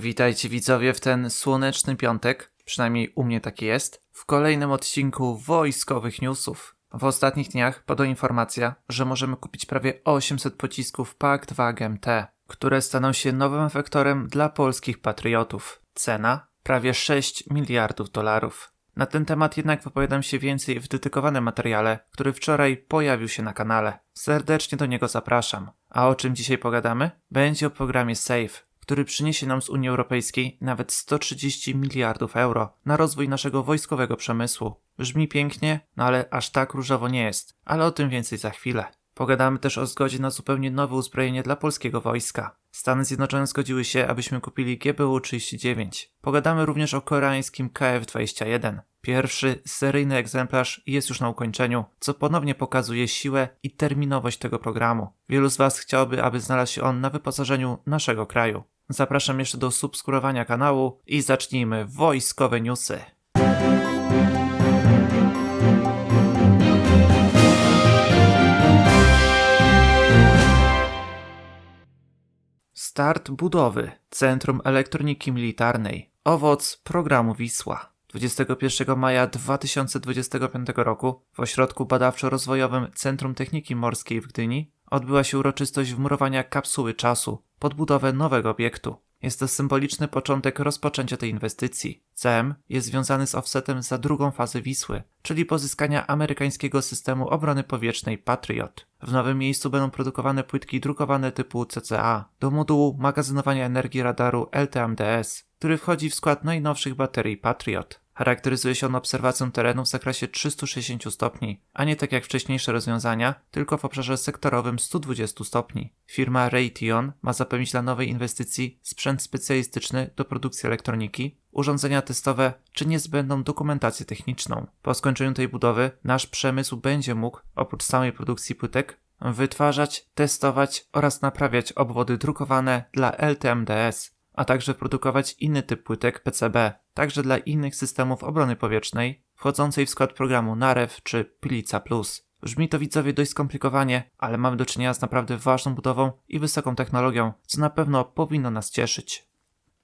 Witajcie widzowie w ten słoneczny piątek, przynajmniej u mnie taki jest, w kolejnym odcinku wojskowych newsów. W ostatnich dniach padła informacja, że możemy kupić prawie 800 pocisków PAK-2 GMT, które staną się nowym efektorem dla polskich patriotów. Cena? Prawie 6 miliardów dolarów. Na ten temat jednak wypowiadam się więcej w dedykowanym materiale, który wczoraj pojawił się na kanale. Serdecznie do niego zapraszam. A o czym dzisiaj pogadamy? Będzie o programie SAFE, który przyniesie nam z Unii Europejskiej nawet 130 miliardów euro na rozwój naszego wojskowego przemysłu. Brzmi pięknie, no ale aż tak różowo nie jest, ale o tym więcej za chwilę. Pogadamy też o zgodzie na zupełnie nowe uzbrojenie dla polskiego wojska. Stany Zjednoczone zgodziły się, abyśmy kupili GBU-39. Pogadamy również o koreańskim KF-21. Pierwszy seryjny egzemplarz jest już na ukończeniu, co ponownie pokazuje siłę i terminowość tego programu. Wielu z Was chciałoby, aby znalazł się on na wyposażeniu naszego kraju. Zapraszam jeszcze do subskrybowania kanału i zacznijmy wojskowe newsy. Start budowy Centrum Elektroniki Militarnej. Owoc programu Wisła. 21 maja 2025 roku w ośrodku badawczo-rozwojowym Centrum Techniki Morskiej w Gdyni odbyła się uroczystość wmurowania kapsuły czasu pod budowę nowego obiektu. Jest to symboliczny początek rozpoczęcia tej inwestycji. CM jest związany z offsetem za drugą fazę Wisły, czyli pozyskania amerykańskiego systemu obrony powietrznej Patriot. W nowym miejscu będą produkowane płytki drukowane typu CCA do modułu magazynowania energii radaru LTMDS, który wchodzi w skład najnowszych baterii Patriot. Charakteryzuje się on obserwacją terenu w zakresie 360 stopni, a nie tak jak wcześniejsze rozwiązania, tylko w obszarze sektorowym 120 stopni. Firma Raytheon ma zapewnić dla nowej inwestycji sprzęt specjalistyczny do produkcji elektroniki, urządzenia testowe czy niezbędną dokumentację techniczną. Po skończeniu tej budowy nasz przemysł będzie mógł, oprócz samej produkcji płytek, wytwarzać, testować oraz naprawiać obwody drukowane dla LTMDS, a także produkować inny typ płytek PCB, także dla innych systemów obrony powietrznej, wchodzącej w skład programu NAREW czy Pilica Plus. Brzmi to widzowie dość skomplikowanie, ale mamy do czynienia z naprawdę ważną budową i wysoką technologią, co na pewno powinno nas cieszyć.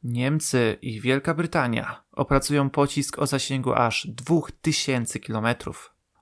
Niemcy i Wielka Brytania opracują pocisk o zasięgu aż 2000 km.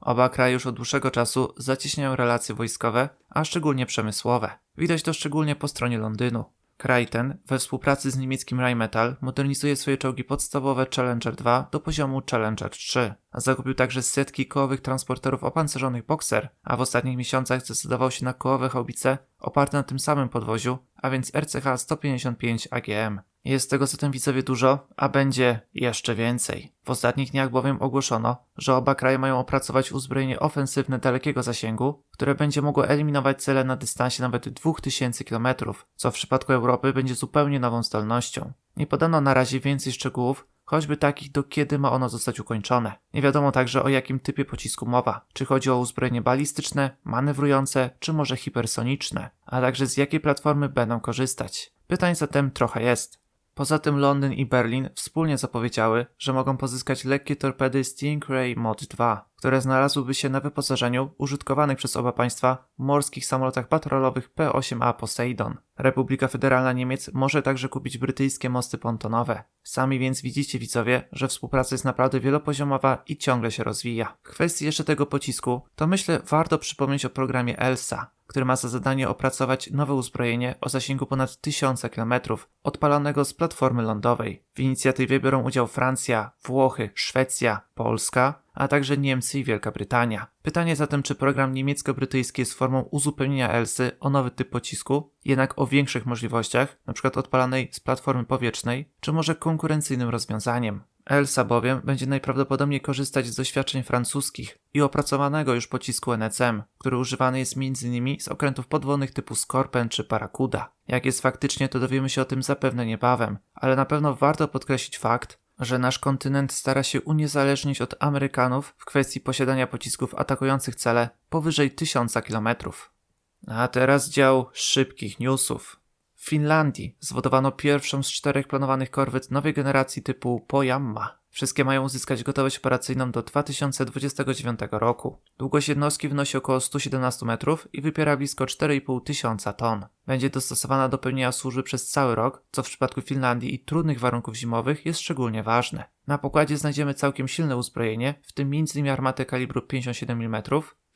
Oba kraje już od dłuższego czasu zacieśniają relacje wojskowe, a szczególnie przemysłowe. Widać to szczególnie po stronie Londynu. Kraj ten, we współpracy z niemieckim Rheinmetall, modernizuje swoje czołgi podstawowe Challenger 2 do poziomu Challenger 3. A zakupił także setki kołowych transporterów opancerzonych Boxer, a w ostatnich miesiącach zdecydował się na kołowe haubice oparte na tym samym podwoziu, a więc RCH 155 AGM. Jest tego zatem widzowie dużo, a będzie jeszcze więcej. W ostatnich dniach bowiem ogłoszono, że oba kraje mają opracować uzbrojenie ofensywne dalekiego zasięgu, które będzie mogło eliminować cele na dystansie nawet 2000 km, co w przypadku Europy będzie zupełnie nową zdolnością. Nie podano na razie więcej szczegółów, choćby takich do kiedy ma ono zostać ukończone. Nie wiadomo także o jakim typie pocisku mowa, czy chodzi o uzbrojenie balistyczne, manewrujące, czy może hipersoniczne, a także z jakiej platformy będą korzystać. Pytań zatem trochę jest. Poza tym Londyn i Berlin wspólnie zapowiedziały, że mogą pozyskać lekkie torpedy Stingray Mod 2, które znalazłyby się na wyposażeniu użytkowanych przez oba państwa morskich samolotach patrolowych P-8A Poseidon. Republika Federalna Niemiec może także kupić brytyjskie mosty pontonowe. Sami więc widzicie widzowie, że współpraca jest naprawdę wielopoziomowa i ciągle się rozwija. W kwestii jeszcze tego pocisku, to myślę warto przypomnieć o programie ELSA, który ma za zadanie opracować nowe uzbrojenie o zasięgu ponad 1000 km, odpalanego z platformy lądowej. W inicjatywie biorą udział Francja, Włochy, Szwecja, Polska, a także Niemcy i Wielka Brytania. Pytanie zatem, czy program niemiecko-brytyjski jest formą uzupełnienia ELSY o nowy typ pocisku, jednak o większych możliwościach, np. odpalanej z platformy powietrznej, czy może konkurencyjnym rozwiązaniem. ELSA bowiem będzie najprawdopodobniej korzystać z doświadczeń francuskich i opracowanego już pocisku NECM, który używany jest m.in. z okrętów podwodnych typu Skorpen czy Parakuda. Jak jest faktycznie, to dowiemy się o tym zapewne niebawem, ale na pewno warto podkreślić fakt, że nasz kontynent stara się uniezależnić od Amerykanów w kwestii posiadania pocisków atakujących cele powyżej 1000 km. A teraz dział szybkich newsów. W Finlandii zwodowano pierwszą z czterech planowanych korwet nowej generacji typu Pojamma. Wszystkie mają uzyskać gotowość operacyjną do 2029 roku. Długość jednostki wynosi około 117 metrów i wypiera blisko 4,5 tysiąca ton. Będzie dostosowana do pełnienia służby przez cały rok, co w przypadku Finlandii i trudnych warunków zimowych jest szczególnie ważne. Na pokładzie znajdziemy całkiem silne uzbrojenie, w tym m.in. armatę kalibru 57 mm,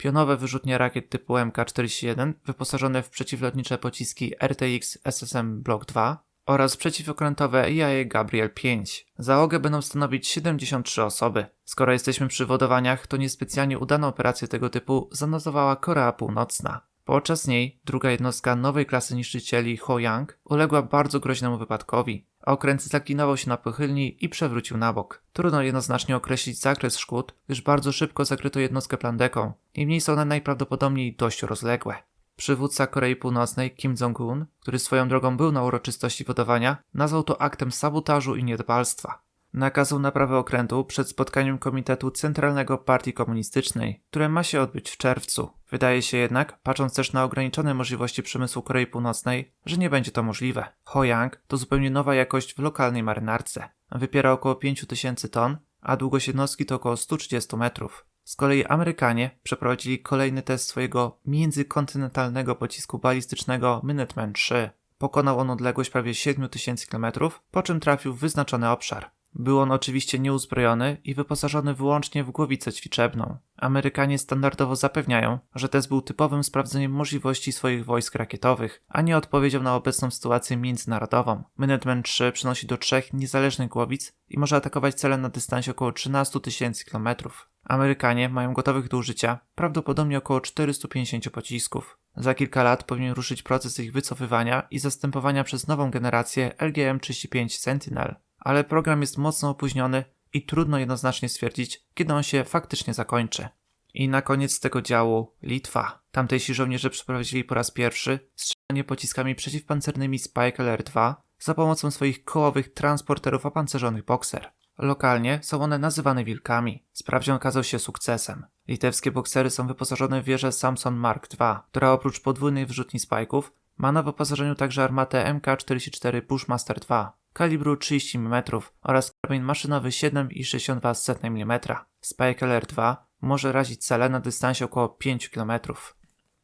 pionowe wyrzutnie rakiet typu MK-41 wyposażone w przeciwlotnicze pociski RTX SSM Block 2 oraz przeciwokrętowe IAE Gabriel 5. Załogę będą stanowić 73 osoby. Skoro jesteśmy przy wodowaniach, to niespecjalnie udaną operację tego typu zanotowała Korea Północna. Podczas niej druga jednostka nowej klasy niszczycieli Ho-Yang uległa bardzo groźnemu wypadkowi. Okręt zaklinował się na pochylni i przewrócił na bok. Trudno jednoznacznie określić zakres szkód, gdyż bardzo szybko zakryto jednostkę plandeką. Niemniej są one najprawdopodobniej dość rozległe. Przywódca Korei Północnej Kim Jong-un, który swoją drogą był na uroczystości wodowania, nazwał to aktem sabotażu i niedbalstwa. Nakazał naprawę okrętu przed spotkaniem Komitetu Centralnego Partii Komunistycznej, które ma się odbyć w czerwcu. Wydaje się jednak, patrząc też na ograniczone możliwości przemysłu Korei Północnej, że nie będzie to możliwe. Hoyang to zupełnie nowa jakość w lokalnej marynarce. Wypiera około 5000 ton, a długość jednostki to około 130 metrów. Z kolei Amerykanie przeprowadzili kolejny test swojego międzykontynentalnego pocisku balistycznego Minuteman III. Pokonał on odległość prawie 7000 km, po czym trafił w wyznaczony obszar. Był on oczywiście nieuzbrojony i wyposażony wyłącznie w głowicę ćwiczebną. Amerykanie standardowo zapewniają, że test był typowym sprawdzeniem możliwości swoich wojsk rakietowych, a nie odpowiedzią na obecną sytuację międzynarodową. Minuteman 3 przynosi do trzech niezależnych głowic i może atakować cele na dystansie około 13 tysięcy kilometrów. Amerykanie mają gotowych do użycia prawdopodobnie około 450 pocisków. Za kilka lat powinien ruszyć proces ich wycofywania i zastępowania przez nową generację LGM-35 Sentinel ale program jest mocno opóźniony i trudno jednoznacznie stwierdzić, kiedy on się faktycznie zakończy. I na koniec tego działu Litwa. Tamtejsi żołnierze przeprowadzili po raz pierwszy strzelanie pociskami przeciwpancernymi Spike LR-2 za pomocą swoich kołowych transporterów opancerzonych Boxer. Lokalnie są one nazywane wilkami. Sprawdzian okazał się sukcesem. Litewskie boksery są wyposażone w wieżę Samson Mark II, która oprócz podwójnej wrzutni spajków ma na wyposażeniu także armatę MK-44 Bushmaster II kalibru 30 mm oraz karabin maszynowy 7,62 mm. Spike LR-2 może razić cele na dystansie około 5 km.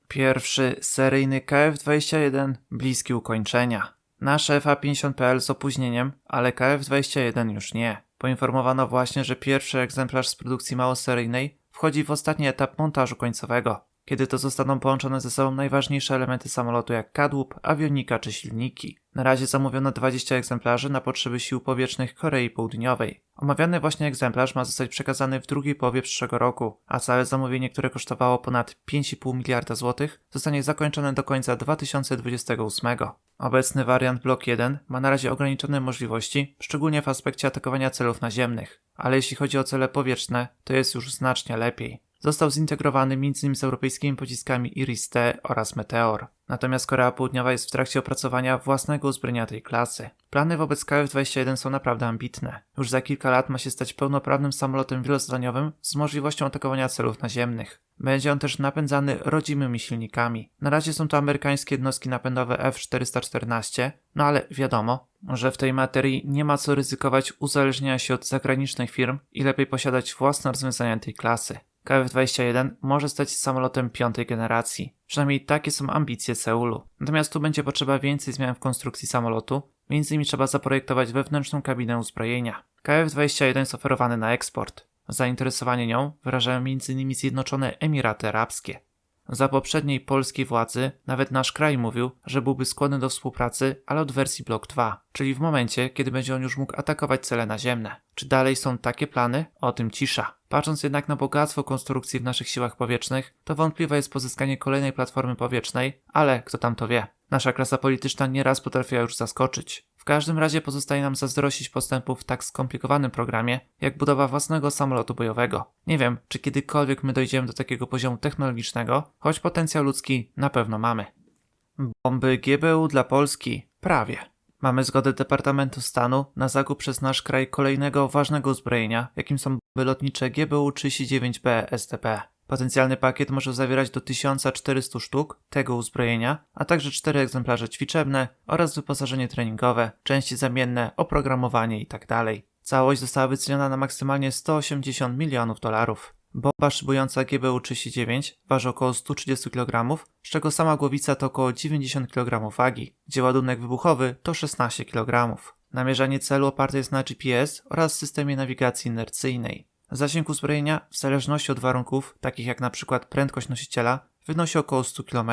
Pierwszy seryjny KF-21 bliski ukończenia. Nasz FA-50PL z opóźnieniem, ale KF-21 już nie. Poinformowano właśnie, że pierwszy egzemplarz z produkcji małoseryjnej wchodzi w ostatni etap montażu końcowego kiedy to zostaną połączone ze sobą najważniejsze elementy samolotu jak kadłub, awionika czy silniki. Na razie zamówiono 20 egzemplarzy na potrzeby sił powietrznych Korei Południowej. Omawiany właśnie egzemplarz ma zostać przekazany w drugiej połowie przyszłego roku, a całe zamówienie, które kosztowało ponad 5,5 miliarda złotych, zostanie zakończone do końca 2028. Obecny wariant Block 1 ma na razie ograniczone możliwości, szczególnie w aspekcie atakowania celów naziemnych, ale jeśli chodzi o cele powietrzne, to jest już znacznie lepiej. Został zintegrowany m.in. z europejskimi pociskami Iris-T oraz Meteor. Natomiast Korea Południowa jest w trakcie opracowania własnego uzbrojenia tej klasy. Plany wobec KF-21 są naprawdę ambitne. Już za kilka lat ma się stać pełnoprawnym samolotem wielozadaniowym z możliwością atakowania celów naziemnych. Będzie on też napędzany rodzimymi silnikami. Na razie są to amerykańskie jednostki napędowe F-414, no ale wiadomo, że w tej materii nie ma co ryzykować uzależnienia się od zagranicznych firm i lepiej posiadać własne rozwiązania tej klasy. KF-21 może stać się samolotem piątej generacji. Przynajmniej takie są ambicje Seulu. Natomiast tu będzie potrzeba więcej zmian w konstrukcji samolotu, między innymi trzeba zaprojektować wewnętrzną kabinę uzbrojenia. KF-21 jest oferowany na eksport. Zainteresowanie nią wyrażają m.in. Zjednoczone Emiraty Arabskie. Za poprzedniej polskiej władzy nawet nasz kraj mówił, że byłby skłonny do współpracy, ale od wersji Block 2, czyli w momencie, kiedy będzie on już mógł atakować cele naziemne. Czy dalej są takie plany? O tym cisza. Patrząc jednak na bogactwo konstrukcji w naszych siłach powietrznych, to wątpliwe jest pozyskanie kolejnej platformy powietrznej, ale kto tam to wie. Nasza klasa polityczna nieraz potrafiła już zaskoczyć. Każdym razie pozostaje nam zazdrościć postępów w tak skomplikowanym programie, jak budowa własnego samolotu bojowego. Nie wiem, czy kiedykolwiek my dojdziemy do takiego poziomu technologicznego, choć potencjał ludzki na pewno mamy. Bomby GBU dla Polski? Prawie. Mamy zgodę Departamentu Stanu na zakup przez nasz kraj kolejnego ważnego uzbrojenia, jakim są bomby lotnicze GBU-39B STP. Potencjalny pakiet może zawierać do 1400 sztuk tego uzbrojenia, a także 4 egzemplarze ćwiczebne oraz wyposażenie treningowe, części zamienne, oprogramowanie itd. Całość została wyceniona na maksymalnie 180 milionów dolarów. Bomba szybująca GBU-39 waży około 130 kg, z czego sama głowica to około 90 kg wagi, gdzie ładunek wybuchowy to 16 kg. Namierzanie celu oparte jest na GPS oraz systemie nawigacji inercyjnej. Zasięg uzbrojenia, w zależności od warunków, takich jak np. prędkość nosiciela, wynosi około 100 km.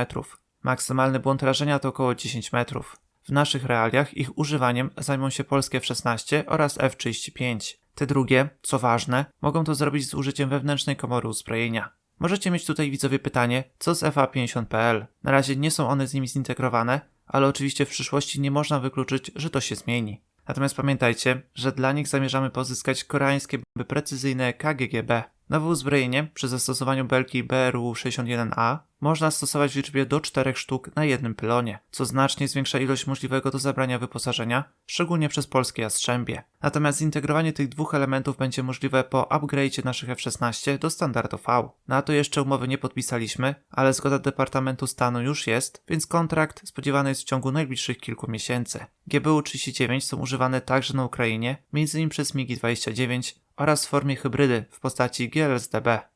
Maksymalny błąd rażenia to około 10 metrów. W naszych realiach ich używaniem zajmą się polskie F-16 oraz F-35. Te drugie, co ważne, mogą to zrobić z użyciem wewnętrznej komory uzbrojenia. Możecie mieć tutaj widzowie pytanie, co z FA50PL? Na razie nie są one z nimi zintegrowane, ale oczywiście w przyszłości nie można wykluczyć, że to się zmieni. Natomiast pamiętajcie, że dla nich zamierzamy pozyskać koreańskie bomby precyzyjne KGGB. Nowe uzbrojenie przy zastosowaniu belki BRU-61A można stosować w liczbie do 4 sztuk na jednym pylonie, co znacznie zwiększa ilość możliwego do zabrania wyposażenia, szczególnie przez polskie Jastrzębie. Natomiast zintegrowanie tych dwóch elementów będzie możliwe po upgrade'cie naszych F-16 do standardu V. Na to jeszcze umowy nie podpisaliśmy, ale zgoda Departamentu Stanu już jest, więc kontrakt spodziewany jest w ciągu najbliższych kilku miesięcy. GBU-39 są używane także na Ukrainie, m.in. przez MiG-29 oraz w formie hybrydy w postaci GLSDB.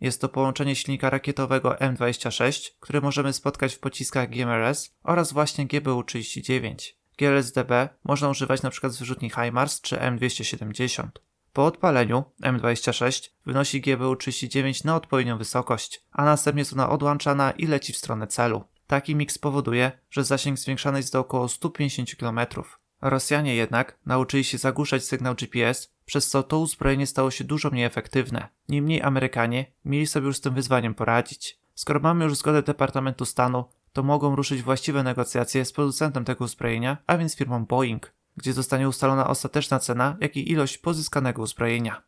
Jest to połączenie silnika rakietowego M26, które możemy spotkać w pociskach GMRS oraz właśnie GBU-39. GLSDB można używać np. z wyrzutni HIMARS czy M270. Po odpaleniu M26 wynosi GBU-39 na odpowiednią wysokość, a następnie jest ona odłączana i leci w stronę celu. Taki miks powoduje, że zasięg zwiększany jest do około 150 km. Rosjanie jednak nauczyli się zagłuszać sygnał GPS, przez co to uzbrojenie stało się dużo mniej efektywne. Niemniej Amerykanie mieli sobie już z tym wyzwaniem poradzić. Skoro mamy już zgodę Departamentu Stanu, to mogą ruszyć właściwe negocjacje z producentem tego uzbrojenia, a więc firmą Boeing, gdzie zostanie ustalona ostateczna cena, jak i ilość pozyskanego uzbrojenia.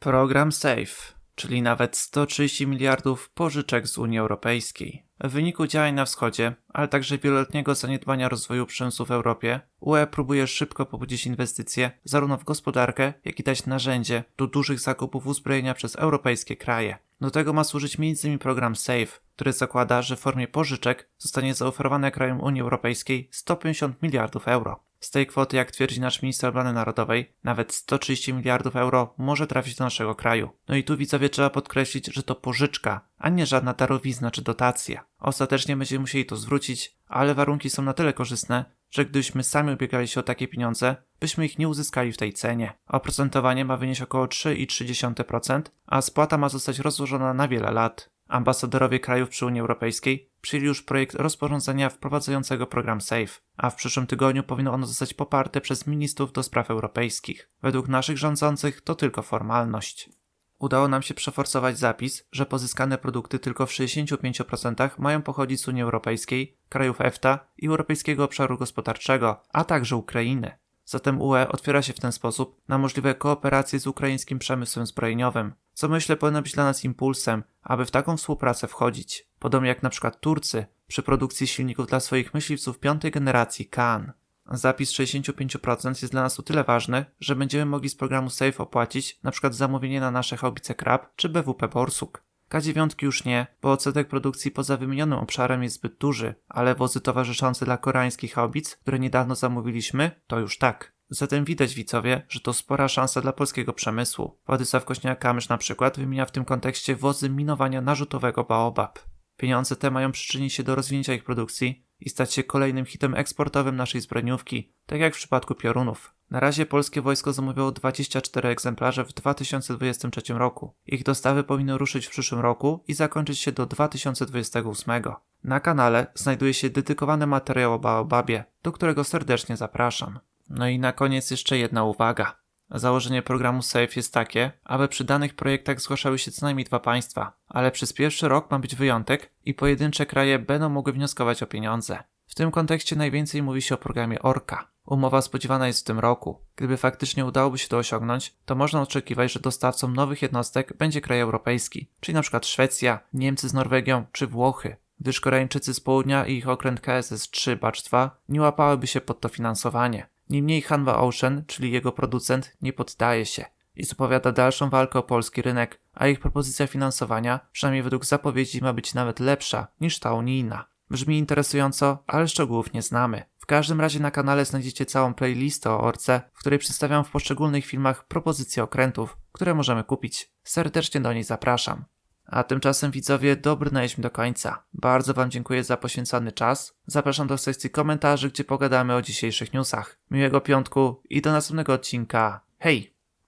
Program SAFE, czyli nawet 130 miliardów pożyczek z Unii Europejskiej. W wyniku działań na wschodzie, ale także wieloletniego zaniedbania rozwoju przemysłu w Europie, UE próbuje szybko pobudzić inwestycje zarówno w gospodarkę, jak i dać narzędzie do dużych zakupów uzbrojenia przez europejskie kraje. Do tego ma służyć m.in. program SAFE, który zakłada, że w formie pożyczek zostanie zaoferowane krajom Unii Europejskiej 150 miliardów euro. Z tej kwoty, jak twierdzi nasz minister obrony narodowej, nawet 130 miliardów euro może trafić do naszego kraju. No i tu widzowie trzeba podkreślić, że to pożyczka, a nie żadna darowizna czy dotacja. Ostatecznie będziemy musieli to zwrócić, ale warunki są na tyle korzystne, że gdybyśmy sami ubiegali się o takie pieniądze, byśmy ich nie uzyskali w tej cenie. Oprocentowanie ma wynieść około 3,3%, a spłata ma zostać rozłożona na wiele lat. Ambasadorowie krajów przy Unii Europejskiej przyjęli już projekt rozporządzenia wprowadzającego program SAFE, a w przyszłym tygodniu powinno ono zostać poparte przez ministrów do spraw europejskich. Według naszych rządzących to tylko formalność. Udało nam się przeforsować zapis, że pozyskane produkty tylko w 65% mają pochodzić z Unii Europejskiej, krajów EFTA i Europejskiego Obszaru Gospodarczego, a także Ukrainy. Zatem UE otwiera się w ten sposób na możliwe kooperacje z ukraińskim przemysłem zbrojeniowym, co myślę powinno być dla nas impulsem, aby w taką współpracę wchodzić. Podobnie jak na przykład Turcy przy produkcji silników dla swoich myśliwców piątej generacji KAN. Zapis 65% jest dla nas o tyle ważny, że będziemy mogli z programu SAFE opłacić np. zamówienie na nasze haubice Krab czy BWP Borsuk. K9 już nie, bo odsetek produkcji poza wymienionym obszarem jest zbyt duży, ale wozy towarzyszące dla koreańskich haubic, które niedawno zamówiliśmy, to już tak. Zatem widać widzowie, że to spora szansa dla polskiego przemysłu. Władysław Kośniak-Kamysz na przykład wymienia w tym kontekście wozy minowania narzutowego Baobab. Pieniądze te mają przyczynić się do rozwinięcia ich produkcji i stać się kolejnym hitem eksportowym naszej zbrojeniówki, tak jak w przypadku piorunów. Na razie polskie wojsko zamówiło 24 egzemplarze w 2023 roku. Ich dostawy powinny ruszyć w przyszłym roku i zakończyć się do 2028. Na kanale znajduje się dedykowany materiał o Baobabie, do którego serdecznie zapraszam. No i na koniec jeszcze jedna uwaga. Założenie programu SAFE jest takie, aby przy danych projektach zgłaszały się co najmniej dwa państwa, ale przez pierwszy rok ma być wyjątek i pojedyncze kraje będą mogły wnioskować o pieniądze. W tym kontekście najwięcej mówi się o programie ORKA. Umowa spodziewana jest w tym roku. Gdyby faktycznie udałoby się to osiągnąć, to można oczekiwać, że dostawcą nowych jednostek będzie kraj europejski, czyli np. Szwecja, Niemcy z Norwegią czy Włochy, gdyż Koreańczycy z południa i ich okręt KSS-3 Batch 2 nie łapałyby się pod to finansowanie. Niemniej Hanwha Ocean, czyli jego producent, nie poddaje się i zapowiada dalszą walkę o polski rynek, a ich propozycja finansowania, przynajmniej według zapowiedzi, ma być nawet lepsza niż ta unijna. Brzmi interesująco, ale szczegółów nie znamy każdym razie na kanale znajdziecie całą playlistę o Orce, w której przedstawiam w poszczególnych filmach propozycje okrętów, które możemy kupić. Serdecznie do niej zapraszam. A tymczasem widzowie dobrnęliśmy do końca. Bardzo Wam dziękuję za poświęcony czas. Zapraszam do sekcji komentarzy, gdzie pogadamy o dzisiejszych newsach. Miłego piątku i do następnego odcinka. Hej!